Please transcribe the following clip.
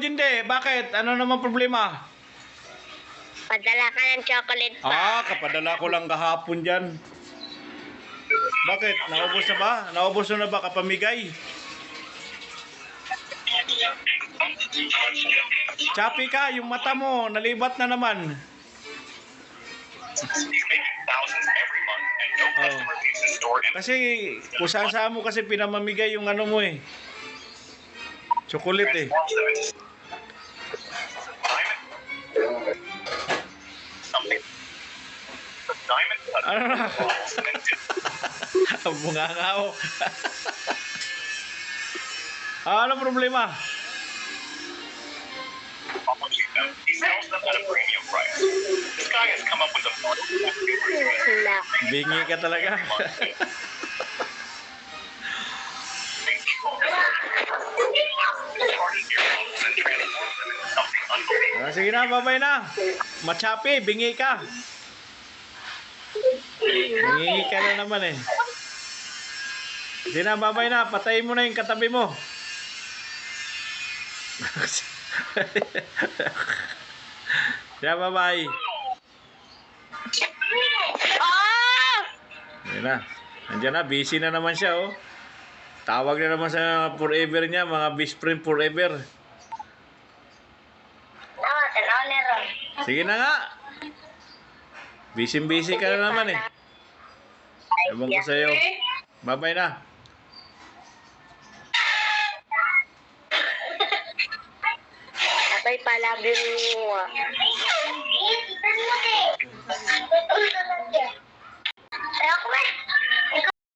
Jinde, bakit? Ano naman problema? Padala ka ng chocolate pa. Ah, kapadala ko lang kahapon dyan. Bakit? Naubos na ba? Naubos na ba kapamigay? Chapi ka, yung mata mo, nalibat na naman. Oh. Kasi, kung saan mo kasi pinamamigay yung ano mo eh. Diamond cut Ano na? balls and then dip Ang bungangao. ah, ano problema? polish them. He something unbelievable. ah, sige na, babay na. Machapi, bingi ka. Bingi ka na naman eh. Sige na, babay na. Patayin mo na yung katabi mo. Sige na, babay. Ah! Yan na. Nandiyan na, busy na naman siya, oh. Tawag na naman sa forever niya, mga best friend forever. Sige na nga. Busy-busy ka na naman eh. Ewan ko sa'yo. Babay na. Abay pala mo. Ay,